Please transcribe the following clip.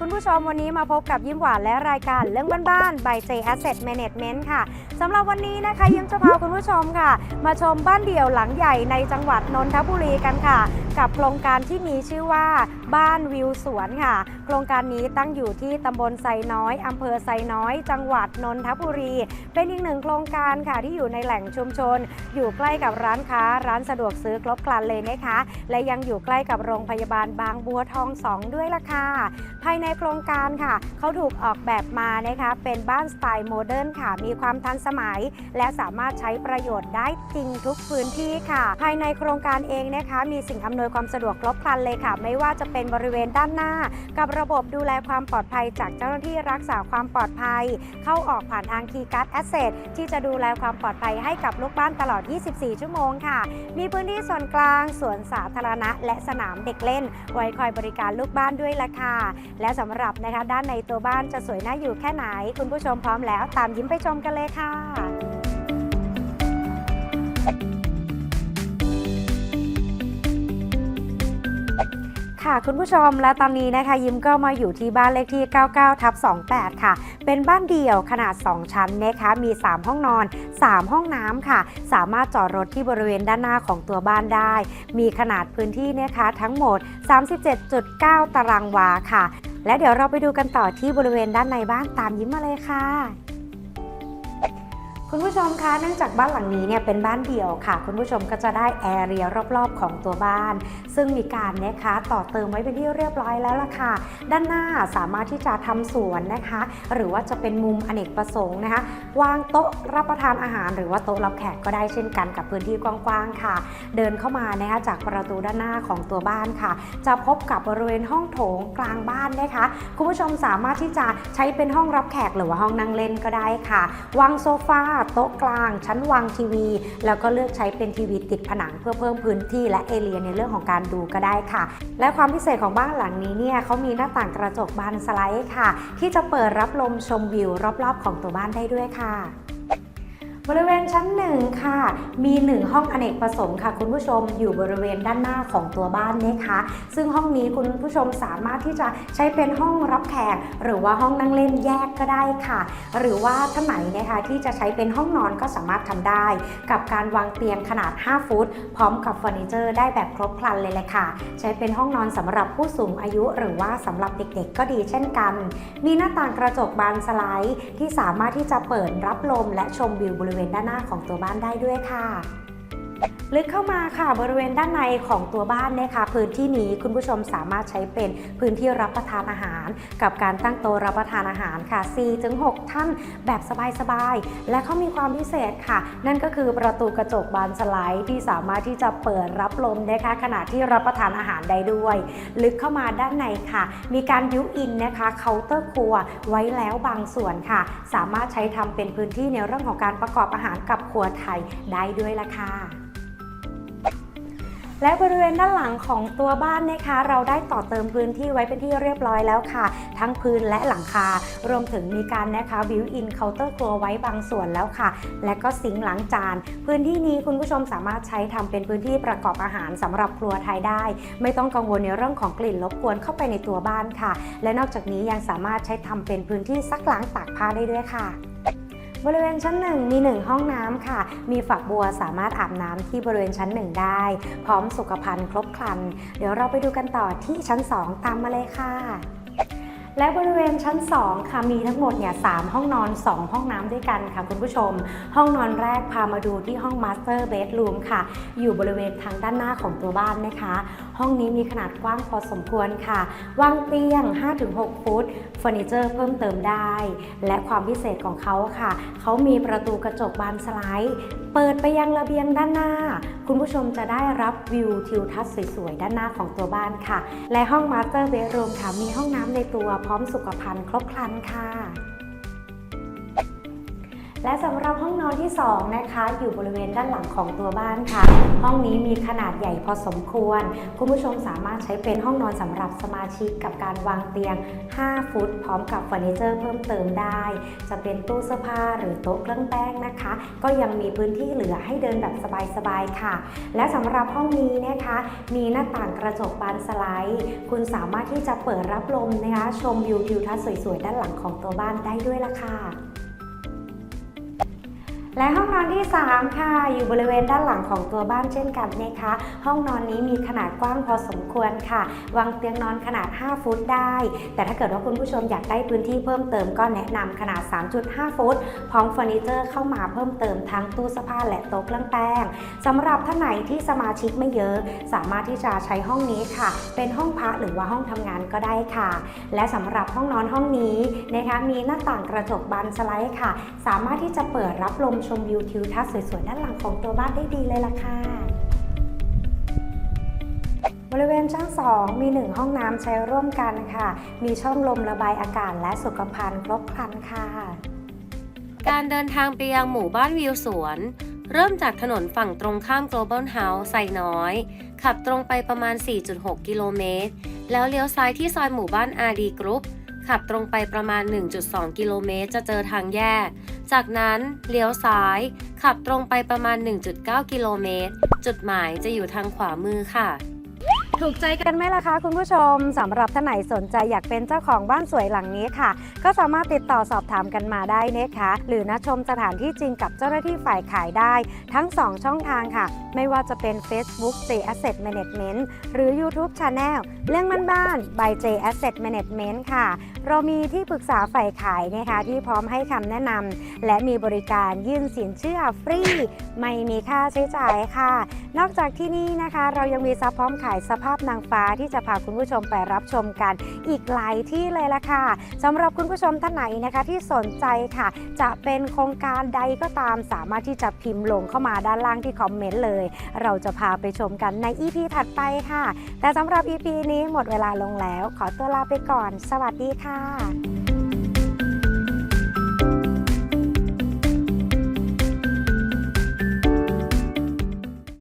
คุณผู้ชมวันนี้มาพบกับยิ้มหวานและรายการเรื่องบ้านๆ by J Asset Management ค่ะสำหรับวันนี้นะคะยิ้มจะพาคุณผู้ชมค่ะ มาชมบ้านเดี่ยวหลังใหญ่ในจังหวัดนนทบุรีกันค่ะ กับโครงการที่มีชื่อว่า บ้านวิวสวนค่ะ โครงการนี้ตั้งอยู่ที่ตำบลไซน้อยอำเภอไซน้อย จังหวัดนนทบุรี เป็นอีกหนึ่งโครงการค่ะที่อยู่ในแหล่งชุมชน อยู่ใกล้กับร้านค้า ร้านสะดวกซื้อครบครันเลยนะคะ และยังอยู่ใกล้กับโรงพยาบาลบางบัวทองสองด้วยล่ะค่ะ ภายในโครงการค่ะ เขาถูกออกแบบมานะคะ เป็นบ้านสไตล์โมเดิร์นค่ะ มีความทันสมัย และสามารถใช้ประโยชน์ได้จริงทุกพื้นที่ค่ะ ภายในโครงการเองนะคะ มีสิ่งอำนวยความสะดวกครบครันเลยค่ะ ไม่ว่าจะเป็นบริเวณด้านหน้า กับระบบดูแลความปลอดภัยจากเจ้าหน้าที่รักษาความปลอดภัย เข้าออกผ่านทางคีย์การ์ดแอสเซทที่จะดูแลความปลอดภัยให้กับลูกบ้านตลอด 24 ชั่วโมงค่ะ มีพื้นที่ส่วนกลางสวนสาธารณะ และสนามเด็กเล่น ไว้คอยบริการลูกบ้านด้วยละค่ะ และสำหรับนะคะด้านในตัวบ้านจะสวยน่าอยู่แค่ไหน คุณผู้ชมพร้อมแล้ว ตามยิ้มไปชมกันเลยค่ะ ค่ะคุณผู้ชมและตอนนี้นะคะยิ้มก็มาอยู่ที่บ้านเลขที่ 99 ทับ 28 ค่ะ เป็นบ้านเดี่ยวขนาด 2 ชั้นนะคะ มี 3 ห้องนอน 3 ห้องน้ำค่ะ สามารถจอดรถที่บริเวณด้านหน้าของตัวบ้านได้ มีขนาดพื้นที่นะคะทั้งหมด 37.9 ตารางวาค่ะ และเดี๋ยวเราไปดูกันต่อที่บริเวณด้านในบ้านตามยิ้มมาเลยค่ะ คุณผู้ชมคะเนื่องจากบ้านหลังนี้เนี่ยเป็นบ้านเดี่ยวค่ะ คุณผู้ชมก็จะได้แอเรียรอบๆ ของตัวบ้าน ซึ่งมีการนะคะต่อเติมไว้เป็นที่เรียบร้อยแล้วล่ะค่ะ ด้านหน้าสามารถที่จะทำสวนนะคะ หรือว่าจะเป็นมุมอเนกประสงค์นะคะ วางโต๊ะรับประทานอาหาร หรือว่าโต๊ะรับแขกก็ได้เช่นกันกับพื้นที่กว้างๆค่ะ เดินเข้ามานะคะจากประตูด้านหน้าของตัวบ้านค่ะ จะพบกับบริเวณห้องโถงกลางบ้านนะคะ คุณผู้ชมสามารถที่จะใช้เป็นห้องรับแขกหรือว่าห้องนั่งเล่นก็ได้ค่ะวางโซฟาโต๊ะกลาง ชั้นวางทีวี แล้วก็เลือกใช้เป็นทีวีติดผนังเพื่อเพิ่มพื้นที่และเอเรียในเรื่องของการดูก็ได้ค่ะ และความพิเศษของบ้านหลังนี้เนี่ยเขามีหน้าต่างกระจกบานสไลด์ค่ะ ที่จะเปิดรับลมชมวิวรอบๆ ของตัวบ้านได้ด้วยค่ะ บริเวณชั้นหนึ่งค่ะ มีหนึ่งห้องอเนกประสงค์ค่ะ คุณผู้ชมอยู่บริเวณด้านหน้าของตัวบ้านนะคะ ซึ่งห้องนี้คุณผู้ชมสามารถที่จะใช้เป็นห้องรับแขกหรือว่าห้องนั่งเล่นแยกก็ได้ค่ะ หรือว่าท่านไหนนะคะที่จะใช้เป็นห้องนอนก็สามารถทำได้ กับการวางเตียงขนาด 5 ฟุต พร้อมกับเฟอร์นิเจอร์ได้แบบครบครันเลยแหละค่ะ ใช้เป็นห้องนอนสำหรับผู้สูงอายุ หรือว่าสำหรับเด็กๆ ก็ดีเช่นกัน มีหน้าต่างกระจกบานสไลด์ที่สามารถที่จะเปิดรับลมและชมวิวบริริเวณด้านหน้าของตัวบ้านได้ด้วยค่ะ ลึกเข้ามาค่ะบริเวณด้านในของตัวบ้านนะคะพื้นที่นี้คุณผู้ชมสามารถใช้เป็นพื้นที่รับประทานอาหาร กับการตั้งโต๊ะรับประทานอาหารค่ะ 4-6 ท่านแบบสบายๆ และเขามีความพิเศษค่ะ นั่นก็คือประตูกระจกบานสไลด์ที่สามารถที่จะเปิดรับลมนะคะขณะที่รับประทานอาหารได้ด้วย ลึกเข้ามาด้านในค่ะ มีการบิวอินนะคะเคาน์เตอร์ครัวไว้แล้วบางส่วนค่ะ สามารถใช้ทำเป็นพื้นที่ในเรื่องของการประกอบอาหารกับครัวไทยได้ด้วยละค่ะ และบริเวณด้านหลังของตัวบ้านนะคะ เราได้ต่อเติมพื้นที่ไว้เป็นที่เรียบร้อยแล้วค่ะ ทั้งพื้นและหลังคา รวมถึงมีการนะคะบิวอินเคาน์เตอร์ครัวไว้บางส่วนแล้วค่ะ และก็ซิงค์ล้างจาน พื้นที่นี้คุณผู้ชมสามารถใช้ทำเป็นพื้นที่ประกอบอาหารสำหรับครัวไทยได้ ไม่ต้องกังวลในเรื่องของกลิ่นรบกวนเข้าไปในตัวบ้านค่ะ และนอกจากนี้ยังสามารถใช้ทำเป็นพื้นที่ซักล้างตากผ้าได้ด้วยค่ะ บริเวณชั้นหนึ่งมี 1 ห้องน้ำค่ะ มีฝักบัวสามารถอาบน้ำที่บริเวณชั้นหนึ่งได้ พร้อมสุขภัณฑ์ครบครัน เดี๋ยวเราไปดูกันต่อที่ชั้น 2 ตามมาเลยค่ะและบริเวณชั้น 2 ค่ะมีทั้งหมดเนี่ยสามห้องนอน 2 ห้องน้ำด้วยกันค่ะคุณผู้ชม ห้องนอนแรกพามาดูที่ห้องมาสเตอร์เบดรูมค่ะ อยู่บริเวณทางด้านหน้าของตัวบ้านนะคะ ห้องนี้มีขนาดกว้างพอสมควรค่ะ วางเตียง 5-6 ฟุตเฟอร์นิเจอร์เพิ่มเติมได้ และความพิเศษของเขาค่ะ เขามีประตูกระจกบานสไลด์ เปิดไปยังระเบียงด้านหน้า คุณผู้ชมจะได้รับวิวทิวทัศน์สวยๆ ด้านหน้าของตัวบ้านค่ะ และห้องมาสเตอร์เบดรูมค่ะ มีห้องน้ำในตัวพร้อมสุขภัณฑ์ครบครันค่ะ และสำหรับห้องนอนที่ 2 นะคะ อยู่บริเวณด้านหลังของตัวบ้านค่ะ ห้องนี้มีขนาดใหญ่พอสมควร คุณผู้ชมสามารถใช้เป็นห้องนอนสำหรับสมาชิกกับการวางเตียง 5 ฟุต พร้อมกับเฟอร์นิเจอร์เพิ่มเติมได้ จะเป็นตู้เสื้อผ้าหรือโต๊ะเครื่องแป้งนะคะ ก็ยังมีพื้นที่เหลือให้เดินแบบสบายๆค่ะ และสำหรับห้องนี้นะคะ มีหน้าต่างกระจกบานสไลด์ คุณสามารถที่จะเปิดรับลมนะคะชมวิวทิวทัศน์สวยๆด้านหลังของตัวบ้านได้ด้วยล่ะค่ะ และห้องนอนที่ 3 ค่ะ อยู่บริเวณด้านหลังของตัวบ้านเช่นกันนะคะ ห้องนอนนี้มีขนาดกว้างพอสมควรค่ะ วางเตียงนอนขนาด 5 ฟุตได้ แต่ถ้าเกิดว่าคุณผู้ชมอยากได้พื้นที่เพิ่มเติมก็แนะนำขนาด 3.5 ฟุต พร้อมเฟอร์นิเจอร์เข้ามาเพิ่มเติมทั้งตู้เสื้อผ้าและโต๊ะเครื่องแป้งสำหรับท่านไหนที่สมาชิกไม่เยอะ สามารถที่จะใช้ห้องนี้ค่ะ เป็นห้องพักหรือว่าห้องทำงานก็ได้ค่ะ และสำหรับห้องนอนห้องนี้นะคะมีหน้าต่างกระจกบานสไลด์ค่ะ สามารถที่จะเปิดรับลมชมวิวทิวทัศน์สวยๆด้านหลังของตัวบ้านได้ดีเลยล่ะค่ะ บริเวณชั้น 2 มี 1 ห้องน้ำใช้ร่วมกันค่ะ มีช่องลมระบายอากาศและสุขภัณฑ์ครบครันค่ะ การเดินทางไปยังหมู่บ้านวิวสวน เริ่มจากถนนฝั่งตรงข้าม Global House ไซน้อย ขับตรงไปประมาณ 4.6 กิโลเมตร แล้วเลี้ยวซ้ายที่ซอยหมู่บ้าน RD Group ขับตรงไปประมาณ 1.2 กิโลเมตรจะเจอทางแยก จากนั้นเลี้ยวซ้าย ขับตรงไปประมาณ 1.9 กิโลเมตร จุดหมายจะอยู่ทางขวามือค่ะ ถูกใจกันไหมล่ะคะคุณผู้ชมสำหรับท่านไหนสนใจอยากเป็นเจ้าของบ้านสวยหลังนี้ค่ะ ก็สามารถติดต่อสอบถามกันมาได้นะคะ หรือนัดชมสถานที่จริงกับเจ้าหน้าที่ฝ่ายขายได้ ทั้ง 2 ช่องทางค่ะ ไม่ว่าจะเป็น Facebook J Asset Management หรือ YouTube Channel เรื่องมันบ้าน by J Asset Management ค่ะ เรามีที่ปรึกษาฝ่ายขายนะคะที่พร้อมให้คำแนะนำและมีบริการยื่นสินเชื่อฟรี ไม่มีค่าใช้จ่ายค่ะ นอกจากที่นี่นะคะ เรายังมีซับพร้อมขายสภาพนางฟ้าที่จะพาคุณผู้ชมไปรับชมกันอีกหลายที่เลยละค่ะสำหรับคุณผู้ชมท่านไหนนะคะที่สนใจค่ะ จะเป็นโครงการใดก็ตามสามารถที่จะพิมพ์ลงเข้ามาด้านล่างที่คอมเมนต์เลย เราจะพาไปชมกันใน EP ถัดไปค่ะ แต่สำหรับ EP นี้หมดเวลาลงแล้ว ขอตัวลาไปก่อน สวัสดีค่ะ